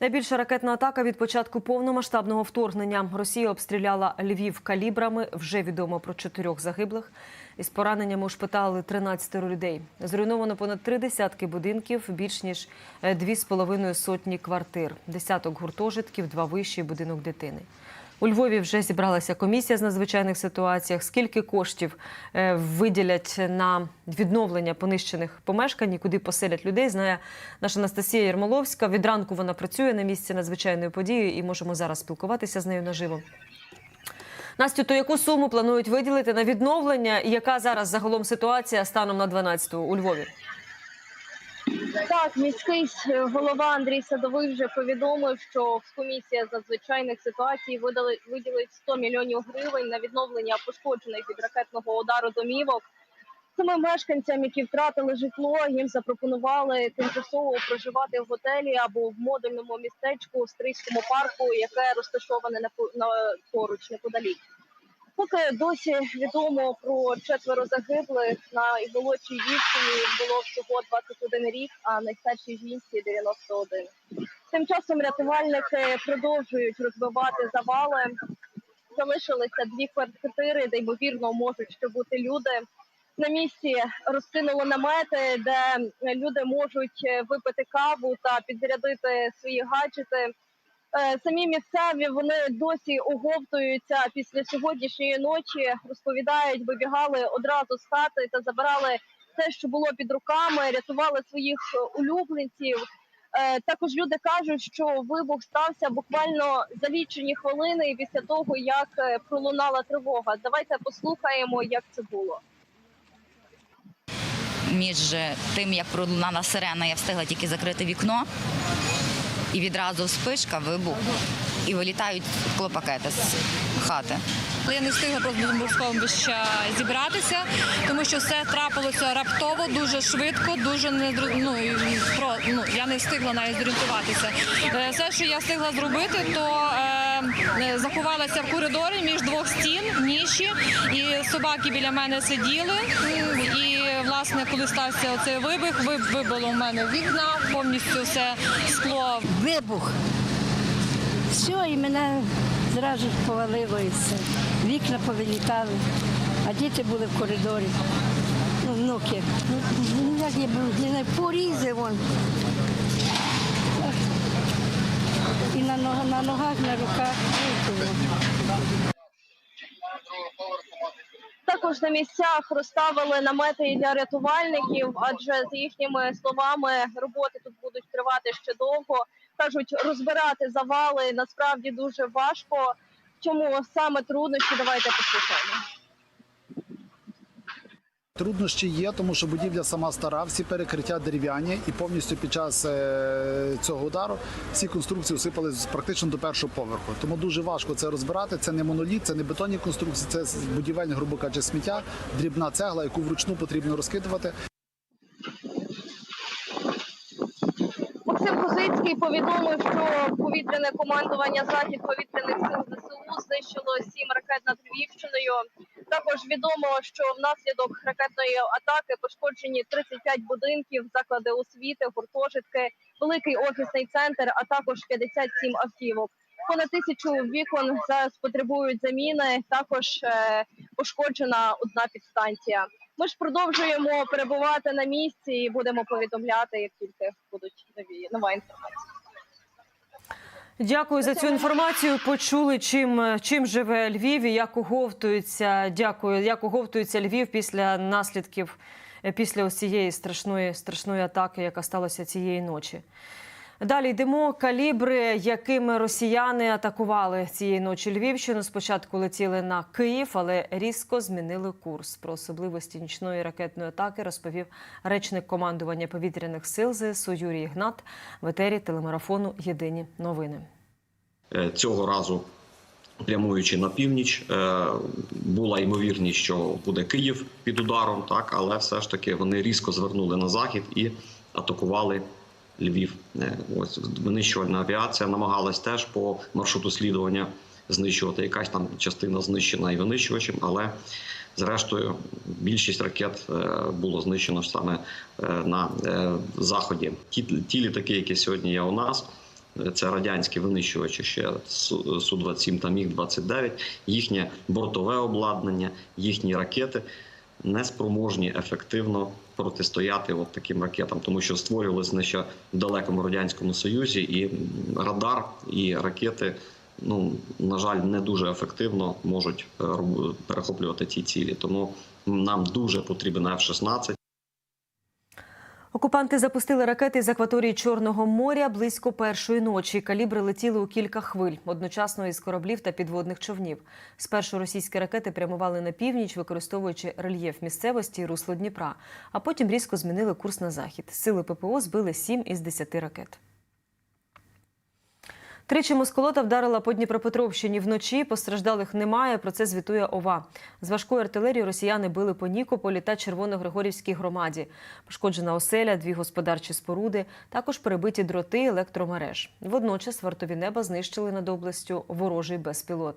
Найбільша ракетна атака від початку повномасштабного вторгнення. Росія обстріляла Львів калібрами. Вже відомо про чотирьох загиблих. Із пораненнями ушпитали 13 людей. Зруйновано понад три десятки будинків, більш ніж е, дві з половиною сотні квартир, десяток гуртожитків, два вищі будинок дитини. У Львові вже зібралася комісія з надзвичайних ситуаціях. Скільки коштів е, виділять на відновлення понищених помешкань, і куди поселять людей, знає наша Анастасія Єрмоловська. Від ранку вона працює на місці надзвичайної події і можемо зараз спілкуватися з нею наживо. Настю, то яку суму планують виділити на відновлення? І яка зараз загалом ситуація станом на 12-ту у Львові? Так, міський е, голова Андрій Садовий вже повідомив, що комісія з надзвичайних ситуацій видали виділить 100 мільйонів гривень на відновлення пошкоджених від ракетного удару домівок. Самим мешканцям, які втратили житло, їм запропонували тимчасово проживати в готелі або в модульному містечку в Стрийському парку, яке розташоване на поруч неподалік. Поки досі відомо про четверо загиблих на молодшій дівчині було всього 21 рік, а найстаршій жінці 91. Тим часом рятувальники продовжують розбивати завали. Залишилися дві квартири, де ймовірно можуть ще бути люди. На місці розкинули намети, де люди можуть випити каву та підзарядити свої гаджети. Е, Самі місцеві вони досі оговтуються після сьогоднішньої ночі. Розповідають, вибігали одразу з хати та забирали те, що було під руками, рятували своїх улюбленців. Е, Також люди кажуть, що вибух стався буквально за лічені хвилини після того, як е, пролунала тривога. Давайте послухаємо, як це було. між тим, як пролунала сирена, я встигла тільки закрити вікно, і відразу вспишка, вибух, і вилітають склопакети з хати. Я не встигла просто до бомбосховища зібратися, тому що все трапилося раптово, дуже швидко, дуже не ну, про ну я не встигла навіть зорієнтуватися. Е, Все, що я встигла зробити, то е, е, заховалася в коридорі між двох стін, ніші, і собаки біля мене сиділи. І власне, коли стався оцей вибух, ви- вибило в мене вікна, повністю все скло вибух. Все, і мене зразу повалило і все. Вікна повилітали, а діти були в коридорі. Ну, внуки. Ну, як я був, порізи вон. І на ногах, на руках. Також на місцях розставили намети для рятувальників, адже за їхніми словами роботи тут будуть тривати ще довго. кажуть, розбирати завали насправді дуже важко. Чому саме труднощі? Давайте послухаємо. Труднощі є, тому що будівля сама стара, всі перекриття дерев'яні, і повністю під час е, цього удару всі конструкції осипались практично до першого поверху. Тому дуже важко це розбирати. Це не моноліт, це не бетонні конструкції, це будівельне, грубо кажучи, сміття, дрібна цегла, яку вручну потрібно розкидувати. Максим Козицький повідомив, що повітряне командування захід повітряних сил ЗСУ знищило сім ракет над Львівщиною. Також відомо, що внаслідок ракетної атаки пошкоджені 35 будинків, заклади освіти, гуртожитки, великий офісний центр, а також 57 автівок. Понад тисячу вікон зараз потребують заміни. Також е, пошкоджена одна підстанція. Ми ж продовжуємо перебувати на місці і будемо повідомляти, як тільки будуть нові нова інформація. Дякую за цю інформацію. Почули, чим, чим живе Львів і як оговтується. Дякую, як оговтується Львів після наслідків після ось цієї страшної страшної атаки, яка сталася цієї ночі. Далі йдемо калібри, якими росіяни атакували цієї ночі Львівщину. Спочатку летіли на Київ, але різко змінили курс. Про особливості нічної ракетної атаки розповів речник командування повітряних сил ЗСУ Юрій Ігнат в етері телемарафону Єдині новини. Е, цього разу. Прямуючи на північ, е, була ймовірність, що буде Київ під ударом, так але все ж таки вони різко звернули на захід і атакували Львів. Е, Ось винищувальна авіація намагалась теж по маршруту слідування знищувати. Якась там частина знищена і винищувачем, але зрештою більшість ракет е, було знищено саме е, на заході. Ті, ті літаки, які сьогодні є у нас. це радянські винищувачі ще Су 27 та Міг 29 їхнє бортове обладнання, їхні ракети не спроможні ефективно протистояти от таким ракетам, тому що створювалися не ще в далекому радянському союзі, і радар і ракети. Ну на жаль, не дуже ефективно можуть е, перехоплювати ці цілі. Тому нам дуже потрібен F-16. Окупанти запустили ракети з акваторії Чорного моря близько першої ночі. Калібри летіли у кілька хвиль, одночасно із кораблів та підводних човнів. Спершу російські ракети прямували на північ, використовуючи рельєф місцевості і русло Дніпра, а потім різко змінили курс на захід. Сили ППО збили 7 із 10 ракет. Тричі москолота вдарила по Дніпропетровщині вночі. Постраждалих немає. Про це звітує ОВА. З важкої артилерії росіяни били по Нікополі та Червоногригорівській громаді. Пошкоджена оселя, дві господарчі споруди, також перебиті дроти електромереж. Водночас вартові неба знищили над областю ворожий безпілотник.